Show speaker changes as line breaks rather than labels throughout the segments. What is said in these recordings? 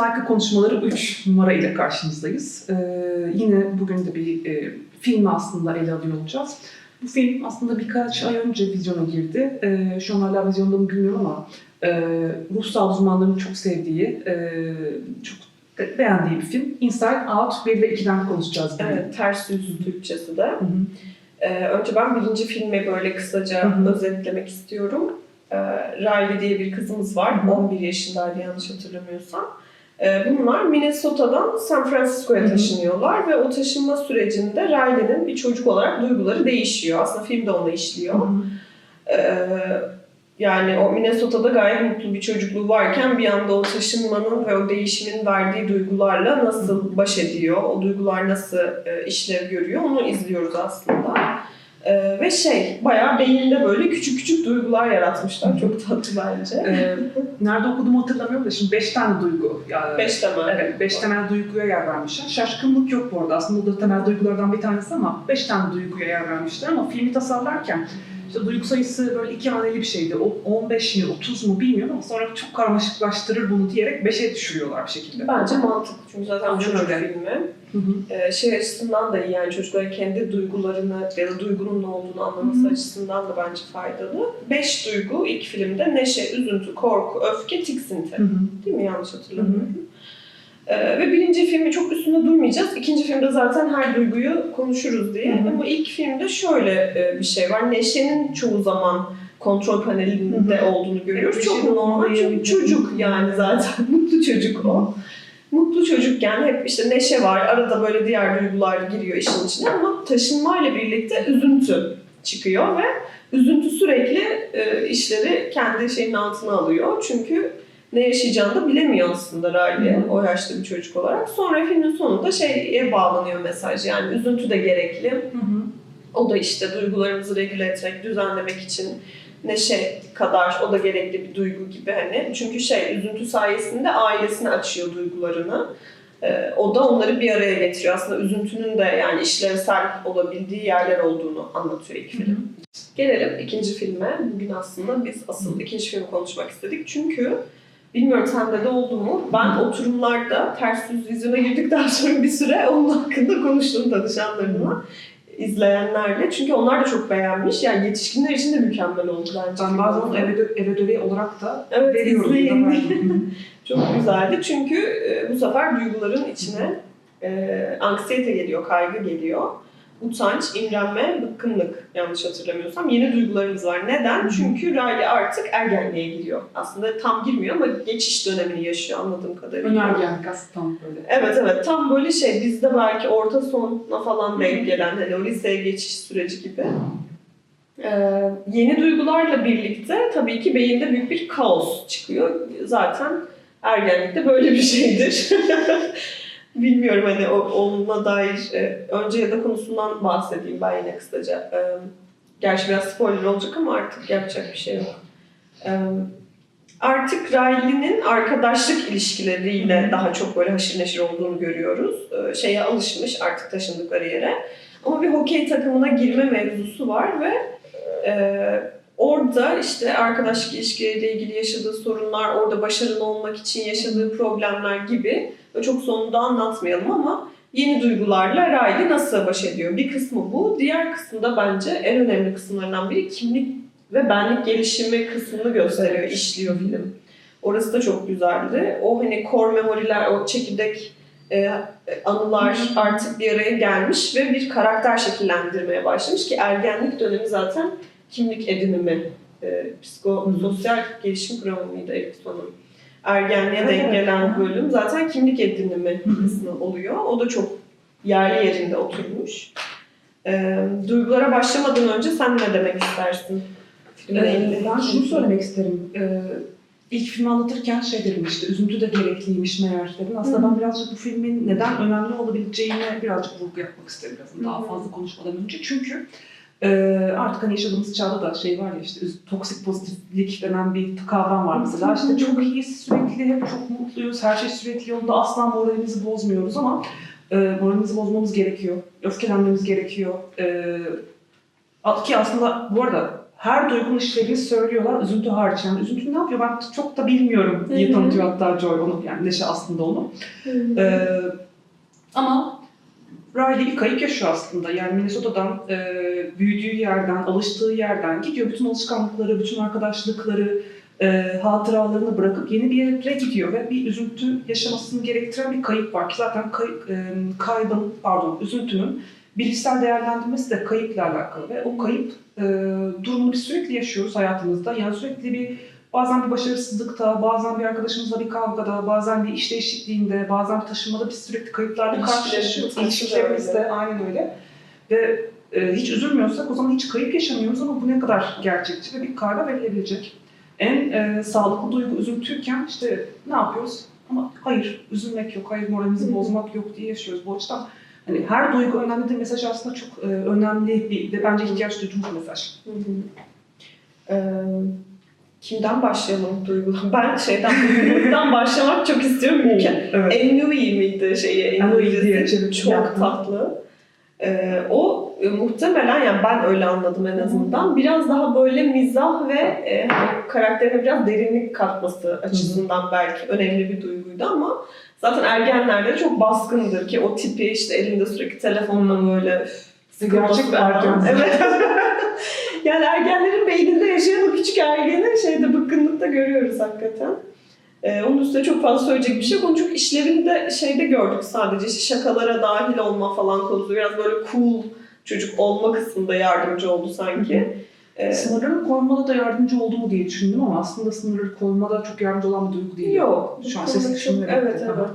Like'a konuşmaları 3 numara ile karşınızdayız. Ee, yine bugün de bir e, filmi aslında ele alıyor olacağız. Bu film aslında birkaç ay önce vizyona girdi. Ee, şu an hala vizyonda mı bilmiyorum ama e, ruhsal uzmanların çok sevdiği, e, çok be- beğendiği bir film. Inside Out 1 ve 2'den konuşacağız. bugün.
Evet, ters yüz Türkçesi de.
Hı hı.
Ee, önce ben birinci filmi böyle kısaca
Hı hı.
özetlemek istiyorum. Ee, Riley diye bir kızımız var.
Hı hı.
11 yaşındaydı yanlış hatırlamıyorsam. Ee, bunlar Minnesota'dan San Francisco'ya taşınıyorlar ve o taşınma sürecinde Riley'nin bir çocuk olarak duyguları değişiyor. Aslında film de onu işliyor. Ee, yani o Minnesota'da gayet mutlu bir çocukluğu varken bir anda o taşınmanın ve o değişimin verdiği duygularla nasıl baş ediyor, o duygular nasıl e, işlev görüyor onu izliyoruz aslında. Ee, ve şey, bayağı beyinde böyle küçük küçük duygular yaratmışlar. Çok tatlı bence.
Ee, nerede okuduğumu hatırlamıyorum da şimdi 5 tane duygu. Yani,
Beş temel.
Evet, beş temel duyguya yer vermişler. Şaşkınlık yok bu arada. Aslında o da temel duygulardan bir tanesi ama beş tane duyguya yer vermişler ama filmi tasarlarken işte duygu sayısı böyle iki haneli bir şeydi. O 15 mi, 30 mu bilmiyorum ama sonra çok karmaşıklaştırır bunu diyerek 5'e düşürüyorlar bir şekilde.
Bence mantıklı çünkü zaten
Aynen
çocuk filmi.
Hı hı.
Ee, şey açısından da iyi yani çocukların kendi duygularını ya da duygunun ne olduğunu anlaması
Hı hı.
açısından da bence faydalı. Beş duygu ilk filmde neşe, üzüntü, korku, öfke, tiksinti.
Hı hı.
Değil mi? Yanlış hatırlamıyorum. Ee, ve birinci filmi çok üstünde durmayacağız. İkinci filmde zaten her duyguyu konuşuruz diye.
Hı hı.
Ama ilk filmde şöyle e, bir şey var. Neşenin çoğu zaman kontrol panelinde
Hı hı.
olduğunu görüyoruz.
Evet,
çok normal çünkü çocuk yani zaten. Mutlu çocuk o. Mutlu çocukken hep işte neşe var. Arada böyle diğer duygular giriyor işin içine ama taşınmayla birlikte üzüntü çıkıyor ve üzüntü sürekli e, işleri kendi şeyin altına alıyor. Çünkü ne yaşayacağını da bilemiyor aslında Riley
Hı hı.
o yaşta bir çocuk olarak. Sonra filmin sonunda şeye bağlanıyor mesaj yani üzüntü de gerekli.
Hı hı.
O da işte duygularımızı regüle etmek, düzenlemek için neşe kadar o da gerekli bir duygu gibi hani. Çünkü şey üzüntü sayesinde ailesine açıyor duygularını. Ee, o da onları bir araya getiriyor. Aslında üzüntünün de yani işlevsel olabildiği yerler olduğunu anlatıyor ilk film. Gelelim ikinci filme. Bugün aslında biz asıl ikinci filmi konuşmak istedik. Çünkü bilmiyorum sende de oldu mu? Ben oturumlarda ters yüz vizyona girdikten sonra bir süre onun hakkında konuştum danışanlarımla, izleyenlerle. Çünkü onlar da çok beğenmiş. Yani yetişkinler için de mükemmel oldu bence.
Ben bazen onu eve, eve ödevi olarak da
Evet,
veriyorum.
izleyin. Çok güzeldi çünkü e, bu sefer duyguların içine e, anksiyete geliyor, kaygı geliyor. Utanç, imrenme, bıkkınlık yanlış hatırlamıyorsam yeni duygularımız var. Neden?
Hı.
Çünkü Riley artık ergenliğe giriyor. Aslında tam girmiyor ama geçiş dönemini yaşıyor anladığım kadarıyla.
Önergenlik aslında tam böyle.
Evet evet tam böyle şey bizde belki orta sona falan denk gelen hani o liseye geçiş süreci gibi. Ee, yeni duygularla birlikte tabii ki beyinde büyük bir kaos çıkıyor. Zaten ergenlikte böyle bir şeydir. Bilmiyorum hani o, onunla dair e, önce ya da konusundan bahsedeyim ben yine kısaca. Ee, gerçi biraz spoiler olacak ama artık yapacak bir şey yok. Ee, artık Riley'nin arkadaşlık ilişkileriyle daha çok böyle haşır neşir olduğunu görüyoruz. Ee, şeye alışmış artık taşındıkları yere. Ama bir hokey takımına girme mevzusu var ve e, orada işte arkadaşlık ilişkileriyle ilgili yaşadığı sorunlar, orada başarılı olmak için yaşadığı problemler gibi ve çok sonunda anlatmayalım ama yeni duygularla Riley nasıl baş ediyor? Bir kısmı bu. Diğer kısmı da bence en önemli kısımlarından biri kimlik ve benlik gelişimi kısmını gösteriyor, işliyor film. Orası da çok güzeldi. O hani core memoriler, o çekirdek e, anılar artık bir araya gelmiş ve bir karakter şekillendirmeye başlamış ki ergenlik dönemi zaten kimlik edinimi, e, psikososyal gelişim programı mıydı Erikson'un? Ergenliğe denk gelen bölüm zaten kimlik edinimi kısmı oluyor. O da çok yerli yerinde oturmuş. E, duygulara başlamadan önce sen ne demek istersin?
Ee, ben şunu söylemek isterim. Ee, ilk filmi anlatırken şey dedim işte üzüntü de gerekliymiş meğer dedim. Aslında
Hı.
ben birazcık bu filmin neden önemli olabileceğine birazcık vurgu yapmak isterim biraz daha fazla konuşmadan önce. Çünkü e, artık hani yaşadığımız çağda da şey var ya işte toksik pozitiflik denen bir kavram var mesela. İşte çok iyiyiz sürekli, hep çok mutluyuz, her şey sürekli yolunda, asla moralimizi bozmuyoruz ama e, moralimizi bozmamız gerekiyor, öfkelenmemiz gerekiyor. E, ki aslında bu arada her duygunun işlevini söylüyorlar, üzüntü hariç. Yani üzüntü ne yapıyor ben çok da bilmiyorum diye tanıtıyor hatta Joy onu, yani Neşe aslında onu. Ee, ama Riley bir kayıp yaşıyor aslında. Yani Minnesota'dan, e, büyüdüğü yerden, alıştığı yerden gidiyor. Bütün alışkanlıkları, bütün arkadaşlıkları, e, hatıralarını bırakıp yeni bir yere gidiyor ve bir üzüntü yaşamasını gerektiren bir kayıp var ki zaten kayıp, e, kaybın, pardon, üzüntünün bilişsel değerlendirmesi de kayıpla alakalı ve o kayıp e, durumunu biz sürekli yaşıyoruz hayatımızda. Yani sürekli bir bazen bir başarısızlıkta, bazen bir arkadaşımızla bir kavgada, bazen bir iş değişikliğinde, bazen bir taşınmada biz sürekli kayıplarla karşılaşıyoruz.
de
İlişkilerimizde aynen öyle. Ve e, hiç üzülmüyorsak o zaman hiç kayıp yaşamıyoruz ama bu ne kadar gerçekçi ve bir karar verilebilecek. En e, sağlıklı duygu üzüntüyken işte ne yapıyoruz? Ama hayır, üzülmek yok, hayır moralimizi bozmak yok diye yaşıyoruz. Bu açıdan hani her duygu önemli de mesaj aslında çok e, önemli bir ve bence ihtiyaç duyduğumuz mesaj.
Hı hı. Ee, kimden başlayalım duygular? Ben şeyden duygulardan başlamak çok istiyorum. Mükemmel.
Evet.
Ennui miydi şeyi?
Çevirdim.
çok
Yaptım.
tatlı. Ee, o e, muhtemelen yani ben öyle anladım en azından. Biraz daha böyle mizah ve e, hani karakterine biraz derinlik katması açısından belki önemli bir duyguydu ama zaten ergenlerde de çok baskındır ki o tipi işte elinde sürekli telefonla böyle
Gerçek.
Evet. yani ergenlerin beyninde yaşayan o küçük ergeni şeyde bıkkınlıkta görüyoruz hakikaten. Ee, onun üstüne çok fazla söyleyecek bir şey yok. Onu çok işlerinde şeyde gördük sadece. İşte şakalara dahil olma falan konusu. Biraz böyle cool çocuk olma kısmında yardımcı oldu sanki. Ee,
Sınırları koymada da yardımcı oldu mu diye düşündüm ama aslında sınırları koymada çok yardımcı olan bir duygu değil.
yok.
Şu an
çok-
düşünüyorum.
Evet evet.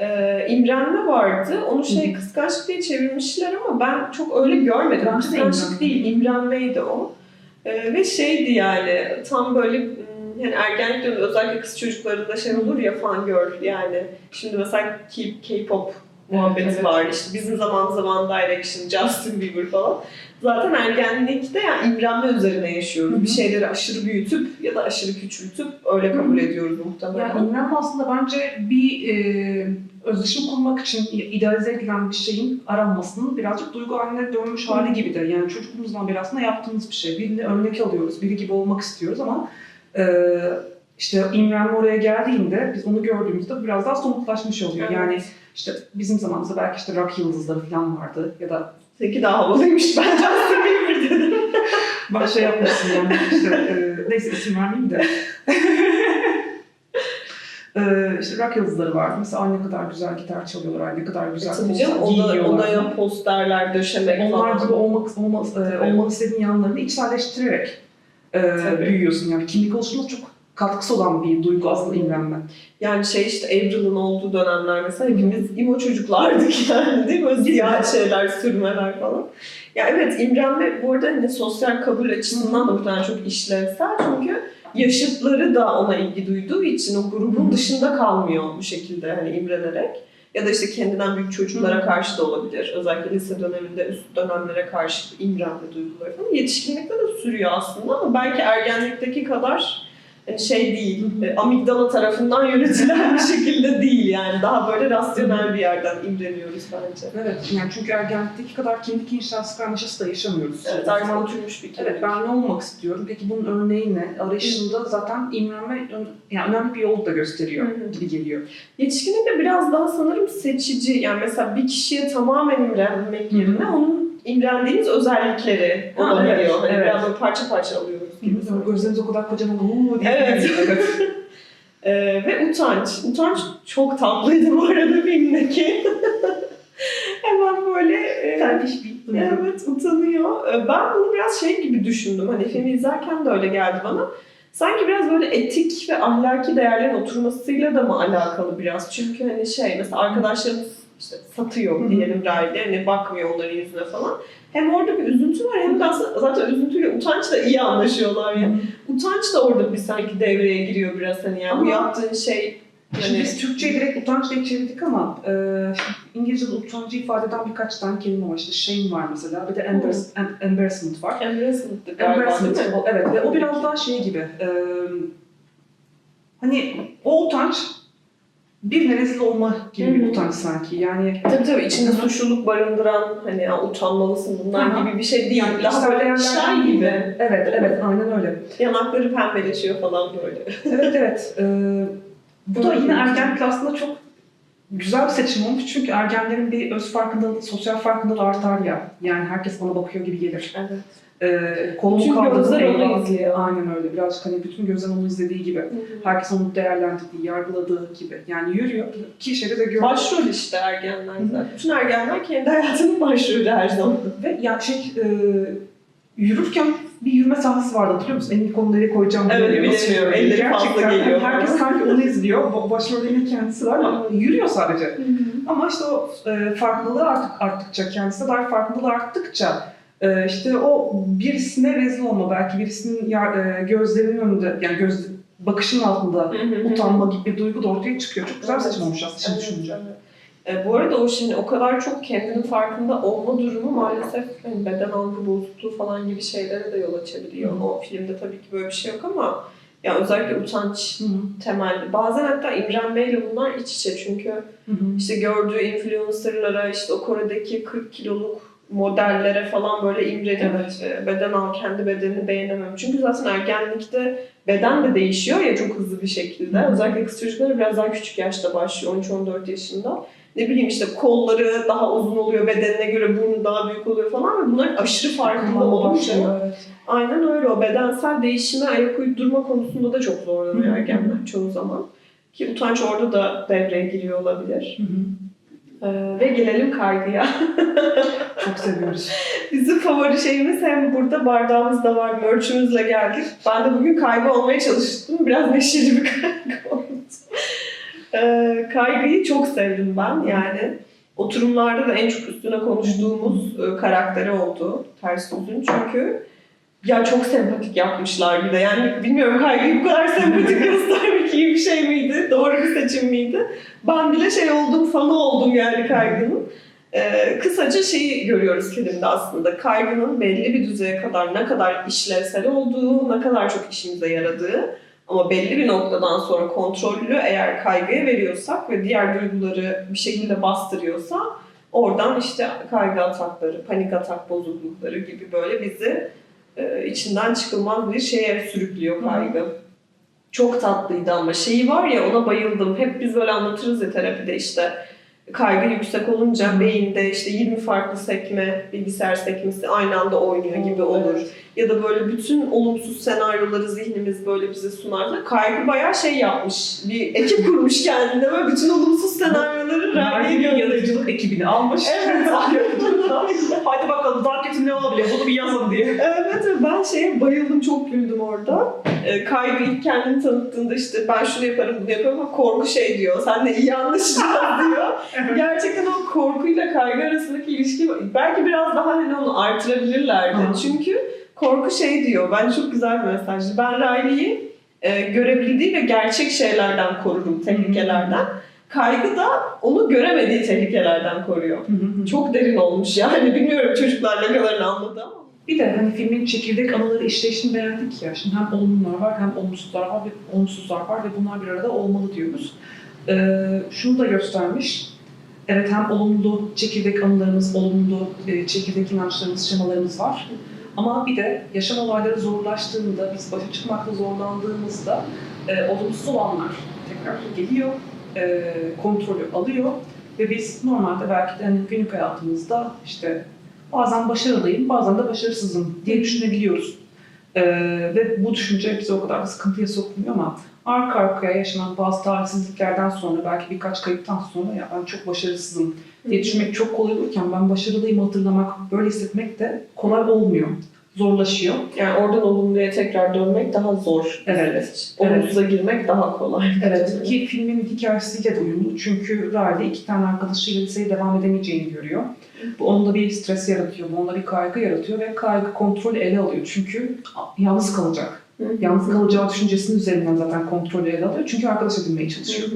Ee, imrenme vardı. Onu şey kıskançlık diye çevirmişler ama ben çok öyle görmedim.
De
Kıskançlık değil, imrenmeydi o. Ee, ve şeydi yani tam böyle hmm, yani ergenlik dönemi özellikle kız çocuklarında şey olur ya fan girl yani. Şimdi mesela K-pop muhabbeti
Evet, evet.
var işte bizim zaman zaman Direction, Justin Bieber falan. Zaten ergenlikte yani imrenme üzerine yaşıyoruz.
Hı hı.
Bir şeyleri aşırı büyütüp ya da aşırı küçültüp öyle kabul ediyoruz muhtemelen.
Yani imrenme aslında bence bir e, özdeşim kurmak için idealize edilen bir şeyin aranmasının birazcık duygu haline dönmüş hali gibi de. Yani çocukluğumuzdan beri aslında yaptığımız bir şey. Birini örnek alıyoruz, biri gibi olmak istiyoruz ama e, işte imrenme oraya geldiğinde biz onu gördüğümüzde biraz daha somutlaşmış oluyor.
Evet.
Yani işte bizim zamanımızda belki işte rock yıldızları falan vardı ya da
Peki daha havalıymış ben Justin Bieber dedim.
şey yapmışsın yani işte e, neyse isim vermeyeyim de. e, işte rock yıldızları vardı. Mesela ay ne kadar güzel gitar çalıyorlar, ay ne kadar güzel
Tabii canım
giyiyorlar.
odaya posterler döşemek
Onlar
falan.
gibi olmak, olmak, e, olmak istediğin yanlarını içselleştirerek e, büyüyorsun. Yani kimlik oluşumuna çok katkısı olan bir duygu aslında imrenme.
Yani şey işte April'ın olduğu dönemler mesela hepimiz imo çocuklardık yani değil mi? Böyle Siyah şeyler, sürmeler falan. Ya evet imrenme bu arada hani sosyal kabul açısından da muhtemelen çok işlevsel çünkü yaşıtları da ona ilgi duyduğu için o grubun dışında kalmıyor bu şekilde hani imrenerek. Ya da işte kendinden büyük çocuklara karşı da olabilir. Özellikle lise döneminde üst dönemlere karşı imrenme duyguları falan. Yetişkinlikte de sürüyor aslında ama belki ergenlikteki kadar şey değil, e, amigdala tarafından yönetilen bir şekilde değil yani. Daha böyle rasyonel bir yerden imreniyoruz bence.
Evet, yani çünkü ergenlikteki kadar kimlik inşası karmaşası da yaşamıyoruz.
Evet, artık
zaman-
oturmuş bir kimlik.
Evet, ben ne olmak istiyorum? Peki bunun örneği ne? Arayışında zaten imrenme yani önemli bir yol da gösteriyor gibi geliyor.
Yetişkinlikte biraz daha sanırım seçici. Yani mesela bir kişiye tamamen imrenmek yerine onun imrendiğiniz özellikleri
Ha,
olabiliyor.
evet,
Hani
evet.
biraz parça parça. Gibi
Gözlerimiz o kadar kocaman uuu diye.
Evet. Ee, ve utanç. Utanç çok tatlıydı bu arada filmdeki. Hemen böyle e,
Terpiş bir.
Evet utanıyor. Ee, Ben bunu biraz şey gibi düşündüm. Hani filmi izlerken de öyle geldi bana. Sanki biraz böyle etik ve ahlaki değerlerin oturmasıyla da mı alakalı biraz? Çünkü hani şey mesela arkadaşlarımız işte satıyor diyelim Riley. Hani bakmıyor onların yüzüne falan. Hem orada bir üzüntü var hem de aslında zaten üzüntüyle utanç da iyi anlaşıyorlar ya. Utanç da orada bir sanki devreye giriyor biraz hani yani bu
Ama-
yaptığın şey
Şimdi
hani
biz Türkçe'ye direkt utanç diye çevirdik ama e, İngilizce'de utancı ifade eden birkaç tane kelime var. İşte shame var mesela, bir de embarrass- em- embarrassment var.
embarrassment'tı galiba
Embarrassment,
değil mi?
o- evet ve o biraz daha şey gibi, e, hani o utanç birine rezil olma gibi bir utanç sanki. Yani
Tabii tabii içinde suçluluk barındıran hani ya, utanmalısın bunlar
Aha.
gibi bir şey değil.
yani
Daha böyle
değil
gibi.
de- Evet, evet, aynen öyle.
Yanakları pembeleşiyor falan böyle.
Evet, evet. Ee, bu da yine ergenlik aslında çok güzel bir seçim olmuş. Çünkü ergenlerin bir öz farkındalığı, sosyal farkındalığı artar ya. Yani herkes bana bakıyor gibi gelir.
Evet.
Ee, kolumu
Bütün
kaldırdım,
gözler onu izliyor.
Aynen öyle. Birazcık hani bütün gözler onu izlediği gibi. Herkes onu değerlendirdiği, yargıladığı gibi. Yani yürüyor. Ki şeyde de görüyor.
Başrol işte ergenler. Bütün ergenler kendi hayatının başrolü her zaman.
Ve ya şey e, yürürken bir yürüme sahnesi vardı hatırlıyor musun? Elini kolunu nereye koyacağım
Evet,
bilemiyor. Nasıl
bilemiyor.
yürüyor?
Elleri fazla geliyor
Herkes sanki onu izliyor. Ba- Başrolde yine kendisi var ama yürüyor sadece. Ama işte o e, farkındalığı artık arttıkça, kendisine dair farkındalığı arttıkça e, işte o birisine rezil olma, belki birisinin ya, e, gözlerinin önünde, yani göz bakışının altında utanma gibi bir duygu da ortaya çıkıyor. Çok güzel bir seçim olmuş aslında şimdi düşününce.
E, bu arada o şimdi o kadar çok kendinin farkında olma durumu maalesef hani beden algı bozukluğu falan gibi şeylere de yol açabiliyor.
Hı.
O filmde tabii ki böyle bir şey yok ama ya özellikle utanç
Hı hı.
temelli. Bazen hatta imrenmeyle bunlar iç içe çünkü
Hı hı.
işte gördüğü influencerlara işte o Kore'deki 40 kiloluk modellere falan böyle imrenip
Evet.
e, beden al kendi bedenini beğenemem. Çünkü zaten ergenlikte beden de değişiyor ya çok hızlı bir şekilde.
Hı.
Özellikle kız çocukları biraz daha küçük yaşta başlıyor 13-14 yaşında. Ne bileyim işte kolları daha uzun oluyor bedenine göre burnu daha büyük oluyor falan ve bunların aşırı farkında olunca
evet.
aynen öyle o bedensel değişime ayak uydurma konusunda da çok zorlanıyor ergenler çoğu zaman. Ki utanç orada da devreye giriyor olabilir.
Hı hı.
Ee, ve gelelim kaygıya.
Çok seviyoruz.
Bizim favori şeyimiz hem burada bardağımız da var, merch'ümüzle geldik. Ben de bugün kaygı olmaya çalıştım. Biraz neşeli bir kaygı oldu. Ee, kaygıyı çok sevdim ben. Yani oturumlarda da en çok üstüne konuştuğumuz e, karakteri oldu Ters Yüz'ün. Çünkü ya çok sempatik yapmışlar bir de. Yani bilmiyorum kaygıyı bu kadar sempatik göstermek iyi bir şey miydi? Doğru bir seçim miydi? Ben bile şey oldum, fanı oldum yani kaygının. Ee, kısaca şeyi görüyoruz filmde aslında. Kaygının belli bir düzeye kadar ne kadar işlevsel olduğu, ne kadar çok işimize yaradığı ama belli bir noktadan sonra kontrollü eğer kaygıya veriyorsak ve diğer duyguları bir şekilde bastırıyorsa oradan işte kaygı atakları, panik atak bozuklukları gibi böyle bizi e, içinden çıkılmaz bir şeye sürüklüyor kaygı. Çok tatlıydı ama şeyi var ya ona bayıldım. Hep biz böyle anlatırız ya terapide işte kaygı yüksek olunca
Hı.
beyinde işte 20 farklı sekme, bilgisayar sekmesi aynı anda oynuyor gibi olur. Ya da böyle bütün olumsuz senaryoları zihnimiz böyle bize sunar. Kaygı bayağı şey yapmış. Bir ekip kurmuş kendine ve bütün olumsuz senaryoları gönderiyor.
yaratıcılık ekibini almış.
Evet.
Hadi bakalım daha kötü ne olabilir bunu bir yazın diye.
Evet ve ben şeye bayıldım çok güldüm orada. Ee, kaygı ilk kendini tanıttığında işte ben şunu yaparım bunu yaparım ama korku şey diyor. Senle iyi anlaşacağız diyor. Gerçekten o korkuyla kaygı arasındaki ilişki belki biraz daha hani onu artırabilirlerdi.
Aha.
Çünkü korku şey diyor. Ben çok güzel bir mesajdı. Ben Riley'i e, görebildiği ve gerçek şeylerden korurum, tehlikelerden. Kaygı da onu göremediği tehlikelerden koruyor. Çok derin olmuş yani. Bilmiyorum çocuklar ne kadarını anladı ama.
Bir de hani filmin çekirdek anıları işleyişini beğendik ya. Şimdi hem olumlular var hem olumsuzlar var ve olumsuzlar var ve bunlar bir arada olmalı diyoruz. Ee, şunu da göstermiş. Evet hem olumlu çekirdek anılarımız, olumlu e, çekirdek inançlarımız, şemalarımız var. Ama bir de yaşam olayları zorlaştığında, biz başa çıkmakta zorlandığımızda e, olumsuz olanlar tekrar geliyor, e, kontrolü alıyor ve biz normalde belki de hani günlük hayatımızda işte bazen başarılıyım, bazen de başarısızım diye düşünebiliyoruz. Ee, ve bu düşünce bizi o kadar da sıkıntıya sokmuyor ama arka arkaya yaşanan bazı talihsizliklerden sonra belki birkaç kayıptan sonra ya ben çok başarısızım diye düşünmek çok kolay olurken ben başarılıyım hatırlamak, böyle hissetmek de kolay olmuyor. Zorlaşıyor.
Yani oradan olumluya tekrar dönmek daha zor.
Evet.
Olumsuza girmek daha kolay.
Evet ki filmin hikayesiyle de uyumlu. Çünkü Riley iki tane arkadaşıyla liseye devam edemeyeceğini görüyor. Bu onda bir stres yaratıyor, bu onda bir kaygı yaratıyor ve kaygı kontrolü ele alıyor. Çünkü yalnız kalacak. Yalnız kalacağı düşüncesinin üzerinden zaten kontrolü ele alıyor. Çünkü arkadaş edinmeye çalışıyor.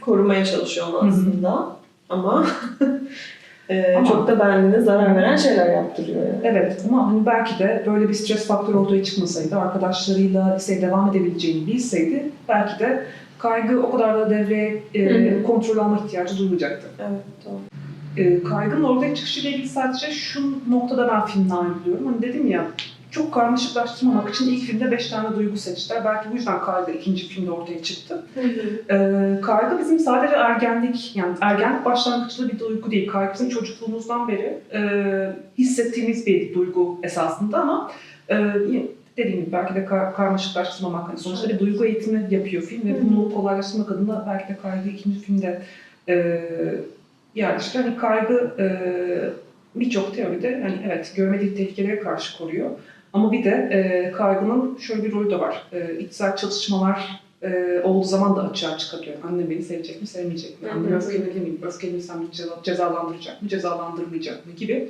Korumaya çalışıyor onu aslında. Ama, e,
Ama-
çok da benliğine zarar veren şeyler yaptırıyor yani.
Evet ama hani belki de böyle bir stres faktörü ortaya çıkmasaydı, arkadaşlarıyla liseye devam edebileceğini bilseydi belki de kaygı o kadar da devreye e, kontrol alma ihtiyacı duymayacaktı.
Evet doğru.
E, kaygının ortaya çıkışıyla ilgili sadece şu noktada ben filmden ayrılıyorum. Hani dedim ya çok karmaşıklaştırmamak için ilk filmde beş tane duygu seçtiler. Belki bu yüzden kaygı ikinci filmde ortaya çıktı. Ee, kaygı bizim sadece ergenlik, yani ergenlik başlangıçlı bir duygu değil. Kaygı bizim çocukluğumuzdan beri e, hissettiğimiz bir duygu esasında ama e, dediğim gibi belki de kar- karmaşıklaştırmamak. Hani sonuçta bir duygu eğitimi yapıyor film ve bunu kolaylaştırmak adına belki de kaygı ikinci filmde e, yerleşti. Hani kaygı e, birçok teoride hani evet görmediği tehlikelere karşı koruyor. Ama bir de e, kaygının şöyle bir rolü de var. E, içsel çatışmalar e, olduğu zaman da açığa çıkabiliyor. Annem beni sevecek mi, sevmeyecek mi? Annem
hı.
öfkelenir miyim? Öfkelenirsem ceza, cezalandıracak mı, cezalandırmayacak mı gibi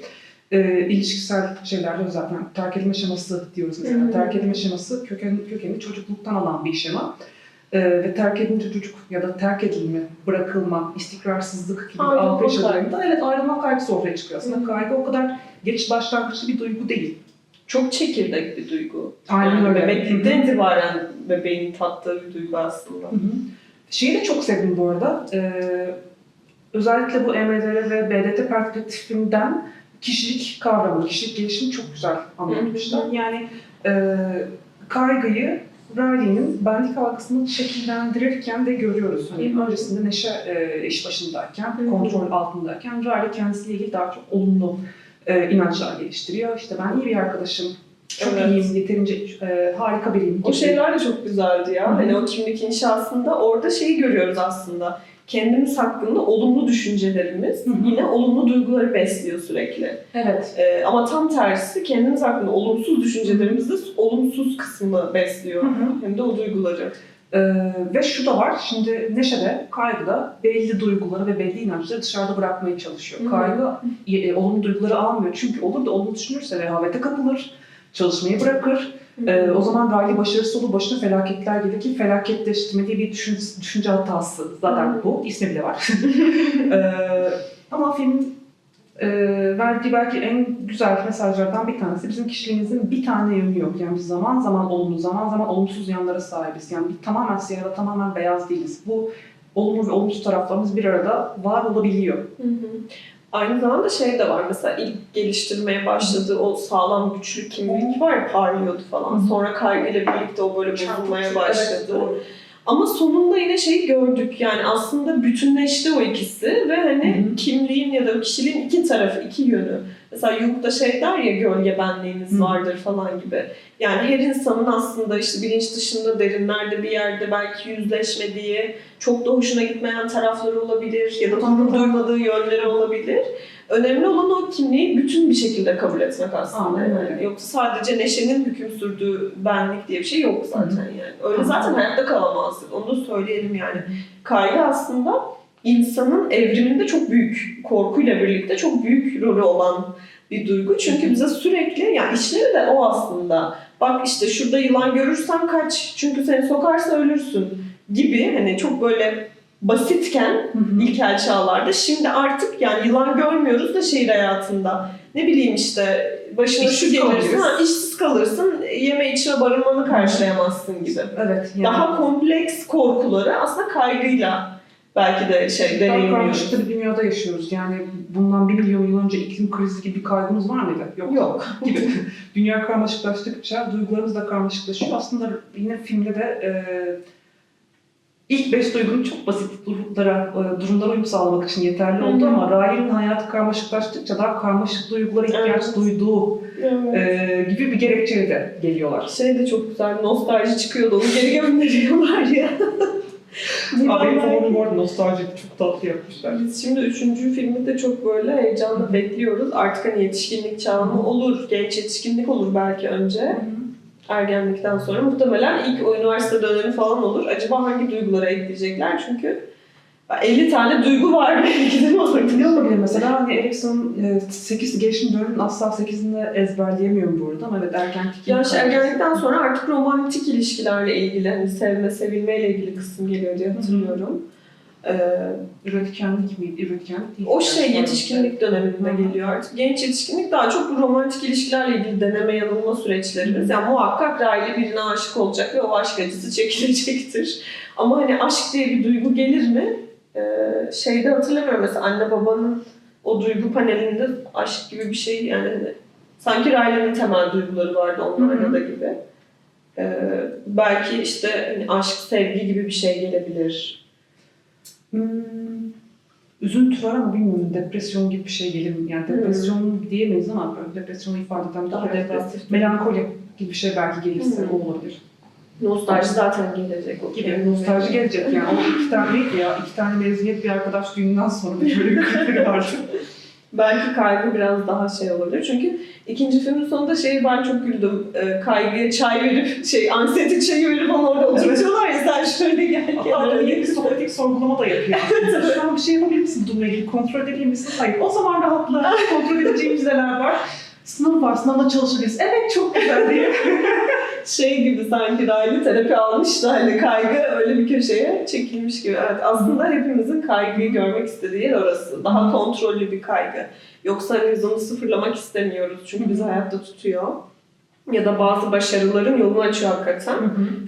e, ilişkisel şeylerde yani terk edilme şeması diyoruz mesela.
Hı hı.
Terk edilme şeması köken, kökeni çocukluktan alan bir şema. E, ve terk edilince çocuk ya da terk edilme, bırakılma, istikrarsızlık gibi
Ayrılma
algı yaşadığında evet ayrılma kaygısı ortaya çıkıyor. Aslında
Hı hı.
kaygı o kadar geç başlangıçlı bir duygu değil.
Çok çekirdek bir duygu.
Aynen
yani
öyle.
Bebeklikten itibaren bebeğin tattığı bir duygu aslında.
Hı hı. Şeyi de çok sevdim bu arada. Ee, özellikle bu EMDR ve BDT perspektifinden kişilik kavramı, kişilik gelişimi çok güzel anlatmışlar. Yani e, kaygıyı Riley'nin benlik algısını şekillendirirken de görüyoruz. Hani öncesinde Neşe e, iş başındayken,
Hı hı.
kontrol altındayken Riley kendisiyle ilgili daha çok olumlu e, inançlar geliştiriyor. İşte ben iyi bir arkadaşım, çok
Evet.
iyiyim, yeterince e, harika biriyim.
O
gibi.
şeyler de çok güzeldi ya.
Hı.
Hani o kimlik inşasında orada şeyi görüyoruz aslında. Kendimiz hakkında olumlu düşüncelerimiz
Hı
yine olumlu duyguları besliyor sürekli.
Evet.
Ee, ama tam tersi kendimiz hakkında olumsuz düşüncelerimiz de olumsuz kısmını besliyor.
Hı.
Hem de o duyguları.
Ee, ve şu da var, şimdi neşede, kaygıda belli duyguları ve belli inançları dışarıda bırakmaya çalışıyor.
Hı hı.
Kaygı e, olumlu duyguları almıyor çünkü olur da olumlu düşünürse rehavete kapılır, çalışmayı bırakır. Ee, o zaman gayri başarısız olur, başına felaketler gelir ki felaketleştirme diye bir düşün, düşünce hatası zaten
Hı.
bu, ismi bile var. ee, ama film e, verdiği belki en güzel mesajlardan bir tanesi bizim kişiliğimizin bir tane yönü yok. Yani biz zaman zaman olumlu, zaman zaman olumsuz yanlara sahibiz. Yani tamamen siyah ya da tamamen beyaz değiliz. Bu olumlu ve olumsuz taraflarımız bir arada var olabiliyor.
Hı hı. Aynı zamanda şey de var mesela ilk geliştirmeye başladığı o sağlam güçlü kimlik var ya parlıyordu falan.
Hı.
Sonra kaygıyla birlikte o böyle bozulmaya başladı.
Evet.
Ama sonunda yine şeyi gördük yani aslında bütünleşti o ikisi ve hani
Hı hı.
kimliğin ya da kişiliğin iki tarafı, iki yönü. Mesela Jung'da şey der ya gölge benliğiniz
Hı.
vardır falan gibi. Yani her insanın aslında işte bilinç dışında derinlerde bir yerde belki yüzleşmediği, çok da hoşuna gitmeyen tarafları olabilir ya da gurur duymadığı yönleri olabilir. Önemli olan o kimliği bütün bir şekilde kabul etmek aslında.
Aynen
Yani. Yoksa sadece neşenin hüküm sürdüğü benlik diye bir şey yok zaten yani. Öyle zaten hayatta kalamazsın. Onu da söyleyelim yani. Kaygı aslında insanın evriminde çok büyük, korkuyla birlikte çok büyük rolü olan bir duygu. Çünkü bize sürekli, yani işleri de o aslında. Bak işte şurada yılan görürsen kaç, çünkü seni sokarsa ölürsün gibi hani çok böyle basitken
Hı hı.
ilkel çağlarda. Şimdi artık yani yılan görmüyoruz da şehir hayatında. Ne bileyim işte başına şu
İşsiz
gelirse
kalıyoruz.
ha, işsiz kalırsın, yeme içme barınmanı karşılayamazsın gibi.
Evet. Yani
Daha kompleks korkuları aslında kaygıyla belki de şey
daha
deneyimliyoruz.
karmaşık bir dünyada yaşıyoruz. Yani bundan bir milyon yıl önce iklim krizi gibi bir kaygımız var mıydı? Yok.
Yok.
gibi. Dünya karmaşıklaştıkça duygularımız da karmaşıklaşıyor. Aslında yine filmde de e, ilk beş duygunun çok basit durumlara, e, durumlara uyum sağlamak için yeterli oldu
Hı hı.
ama Riley'nin hayatı karmaşıklaştıkça daha karmaşık duygulara ihtiyaç
Evet.
duyduğu
Evet.
e, gibi bir gerekçeyle de geliyorlar.
Şey de çok güzel, nostalji çıkıyordu, onu geri gönderiyorlar ya.
Abi favorim bu arada nostaljik çok tatlı yapmışlar.
Biz şimdi üçüncü filmi de çok böyle heyecanla bekliyoruz. Artık hani yetişkinlik çağı mı olur, genç yetişkinlik olur belki önce. Ergenlikten sonra muhtemelen ilk o üniversite dönemi falan olur. Acaba hangi duygulara ekleyecekler? Çünkü 50 tane duygu var belki de orada.
Ne olabilir mesela hani Erikson 8 gelişim döneminin asla 8'ini ezberleyemiyorum bu arada ama evet ergenlik.
Ya işte ergenlikten sonra artık romantik ilişkilerle ilgili, hani sevme, sevilmeyle ilgili kısım geliyor diye hatırlıyorum. Ee,
Üretkenlik mi? Üretkenlik değil.
o şey yetişkinlik döneminde
Hı
geliyor artık. Genç yetişkinlik daha çok bu romantik ilişkilerle ilgili deneme yanılma süreçlerimiz. Yani muhakkak Riley birine aşık olacak ve o aşk acısı çekilecektir. Ama hani aşk diye bir duygu gelir mi? Ee, şeyde hatırlamıyorum mesela anne babanın o duygu panelinde aşk gibi bir şey yani hani sanki Riley'nin temel duyguları vardı onlarda da gibi. Ee, belki işte hani aşk, sevgi gibi bir şey gelebilir.
Hmm, üzüntü var ama bilmiyorum depresyon gibi bir şey gelir mi? Yani
Hmm.
depresyon diyemeyiz ama böyle depresyonu ifade eden
Daha
biraz
depresif.
melankoli gibi bir şey belki gelirse
Hmm.
o olabilir.
Nostalji zaten gelecek. o
Gibi nostalji gelecek yani. O iki tane ya? İki tane mezuniyet bir arkadaş düğünden sonra böyle bir kırıklığı vardı.
Belki kaygı biraz daha şey olabilir. Çünkü ikinci filmin sonunda şeyi ben çok güldüm. Ee, kaygıya çay verip, şey anksiyete çayı verip onu orada oturtuyorlar ya sen şöyle gel kenara diye.
bir sohbetik sorgulama da yapıyor. Şu an bir şey yapabilir misin bununla ilgili? Kontrol edebilir misin? Hayır. O zaman rahatla. Kontrol edeceğimiz neler var? Sınav var. Sınavda çalışabiliriz. Evet çok güzel diye.
Şey gibi sanki Riley terapi almış da hani kaygı öyle bir köşeye çekilmiş gibi. Evet aslında hepimizin kaygıyı görmek istediği yer orası. Daha kontrollü bir kaygı. Yoksa hani biz onu sıfırlamak istemiyoruz. Çünkü bizi hayatta tutuyor. Ya da bazı başarıların yolunu açıyor hakikaten.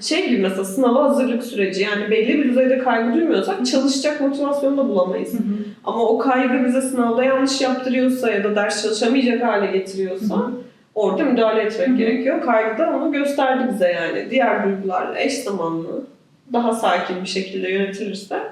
Şey gibi mesela sınava hazırlık süreci yani belli bir düzeyde kaygı duymuyorsak çalışacak motivasyonu da bulamayız. Ama o kaygı bize sınavda yanlış yaptırıyorsa ya da ders çalışamayacak hale getiriyorsa
Hı hı.
Orada müdahale etmek
Hı hı.
gerekiyor. Kaygı da onu gösterdi bize yani. Diğer duygularla eş zamanlı, daha sakin bir şekilde yönetilirse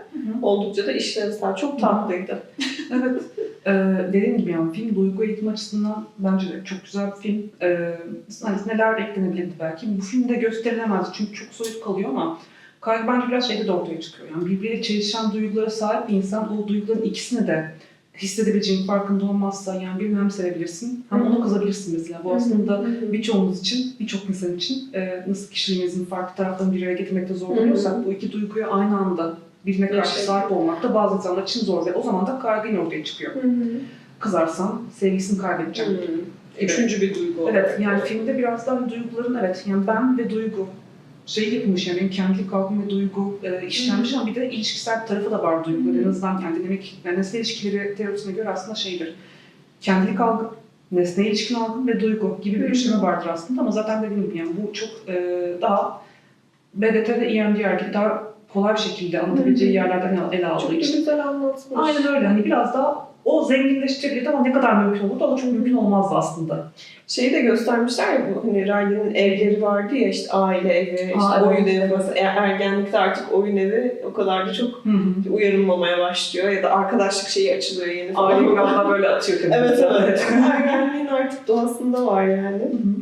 oldukça da işlevsel. Çok tatlıydı.
Evet. Ee, dediğim gibi yani film duygu eğitimi açısından bence de çok güzel bir film. Ee, hani neler eklenebilirdi belki. Bu filmde gösterilemez çünkü çok soyut kalıyor ama kaygı bence biraz şeyde de ortaya çıkıyor. Yani birbiriyle çelişen duygulara sahip bir insan o duyguların ikisini de hissedebileceğin farkında olmazsa yani birini hem sevebilirsin hem
Hı.
ona kızabilirsin mesela. Bu aslında birçoğumuz için, birçok insan için e, nasıl kişiliğimizin farklı taraflarını bir araya getirmekte zorlanıyorsak bu iki duyguyu aynı anda birine karşı
Yaşayabilir.
sahip olmak da bazı insanlar için zor ve o zaman da kaygı yine ortaya çıkıyor. Kızarsan sevgisini kaybedeceğim.
Üçüncü bir duygu.
Evet yani filmde biraz daha duyguların evet yani ben ve duygu şey yapılmış yani benim kendilik algım ve duygu e, işlenmiş ama bir de ilişkisel bir tarafı da var duyguların. En azından yani dinamik, yani nesne ilişkileri teorisine göre aslında şeydir. Kendilik algı, nesne ilişkin algı ve duygu gibi bir üçleme vardır aslında ama zaten dediğim gibi yani bu çok e, daha BDT ve EMDR gibi daha kolay bir şekilde anlatabileceği yerlerden ele
Çok
aldığı
da
için.
güzel anlatmış.
Aynen öyle. Hani biraz daha o zenginleştirebilirdi ama ne kadar mümkün olurdu ama çok mümkün olmazdı aslında.
Şeyi de göstermişler ya bu hani Riley'nin evleri vardı ya işte aile evi, işte
Aa,
oyun evi. Mesela er- ergenlikte artık oyun evi o kadar da çok
Hı hı.
uyarılmamaya başlıyor ya da arkadaşlık şeyi açılıyor yeni falan.
Aile biraz böyle atıyor.
Evet evet. Ergenliğin artık doğasında var yani.
Hı hı.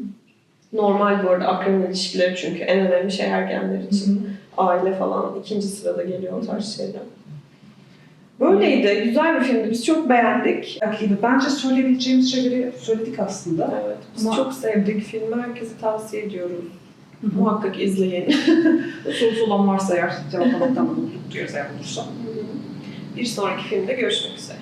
Normal bu arada akran ilişkileri çünkü en önemli şey ergenler için. Aile falan ikinci sırada geliyor o tarz şeyler. Böyleydi. Güzel bir filmdi. Biz çok beğendik.
Belki de bence söyleyebileceğimiz şeyleri söyledik aslında.
Evet. Biz
Ama-
çok sevdik filmi. Herkese tavsiye ediyoruz.
Muhakkak
Muhakkak izleyin.
sorusu olan varsa eğer cevaplamaktan da mutluluk duyarız eğer olursa.
Bir sonraki filmde görüşmek üzere.